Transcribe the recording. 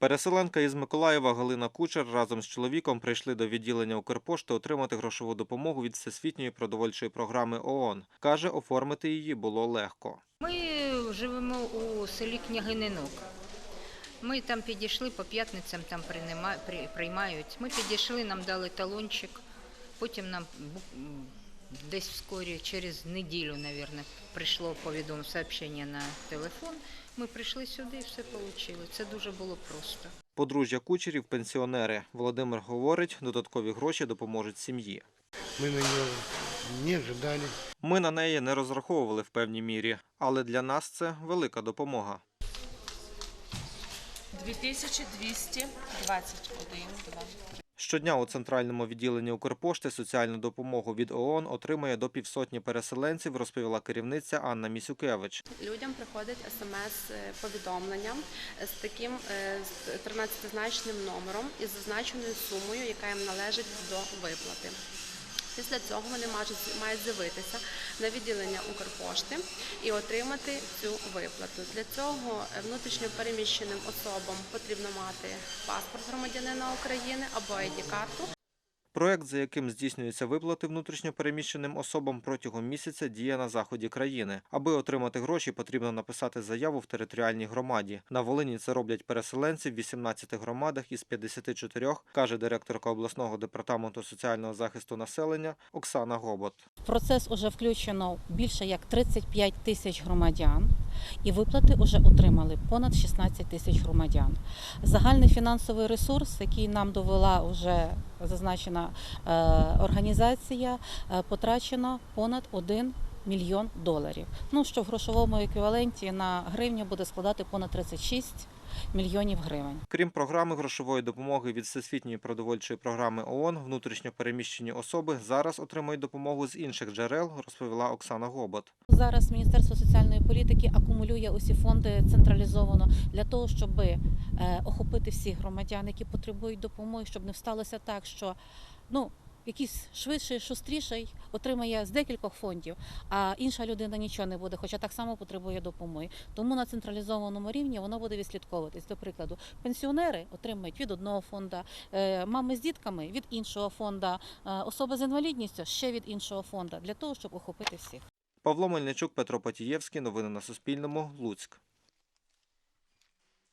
Переселенка із Миколаєва Галина Кучер разом з чоловіком прийшли до відділення Укрпошти отримати грошову допомогу від Всесвітньої продовольчої програми ООН. Каже, оформити її було легко. Ми живемо у селі Княгининок. Ми там підійшли по п'ятницям, там прийма- при- приймають. Ми підійшли, нам дали талончик. Потім нам десь вскорі, через неділю, мабуть, прийшло повідомлення сообщення на телефон. Ми прийшли сюди і все отримали. Це дуже було просто. Подружжя Кучерів – пенсіонери. Володимир говорить, додаткові гроші допоможуть сім'ї. Мы на нее не ожидали. Ми на неї не розраховували в певній мірі, але для нас це велика допомога. 2221 два. Щодня у центральному відділенні Укрпошти соціальну допомогу від ООН отримує до півсотні переселенців, розповіла керівниця Анна Місюкевич. Людям приходить смс-повідомлення з таким е, 13-значним номером із зазначеною сумою, яка їм належить до виплати. Після цього вони мають, з'явитися на відділення Укрпошти і отримати цю виплату. Для цього внутрішньопереміщеним внутрішньо переміщеним особам потрібно мати паспорт громадянина України або ID-карту. Проект, за яким здійснюються виплати внутрішньопереміщеним особам протягом місяця, діє на заході країни. Аби отримати гроші, потрібно написати заяву в територіальній громаді. На Волині це роблять переселенці в 18 громадах із 54, каже директорка обласного департаменту соціального захисту населення Оксана Гобот. В процес уже включено більше як 35 тисяч громадян, і виплати вже отримали понад 16 тисяч громадян. Загальний фінансовий ресурс, який нам довела вже зазначена е, організація, е, потрачено понад 1 мільйон доларів. Ну що в грошовому еквіваленті на гривню буде складати понад 36 мільйонів гривень. Крім програми грошової допомоги від Всесвітньої продовольчої програми ООН, внутрішньопереміщені особи зараз отримують допомогу з інших джерел, розповіла Оксана Гобот. Зараз Міністерство соціальної політики акумулює усі фонди централізовано для того, щоб е, охопити всіх громадян, які потребують допомоги, щоб не сталося так, що ну. Якийсь швидший, шустріший отримає з декількох фондів, а інша людина нічого не буде, хоча так само потребує допомоги. Тому на централізованому рівні воно буде відслідковуватись. До прикладу, пенсіонери отримують від одного фонду, е, мами з дітками від іншого фонду, е, особи з інвалідністю ще від іншого фонду, для того, щоб охопити всіх. Павло Мельничук, Петро Потієвський. Новини на Суспільному. Луцьк.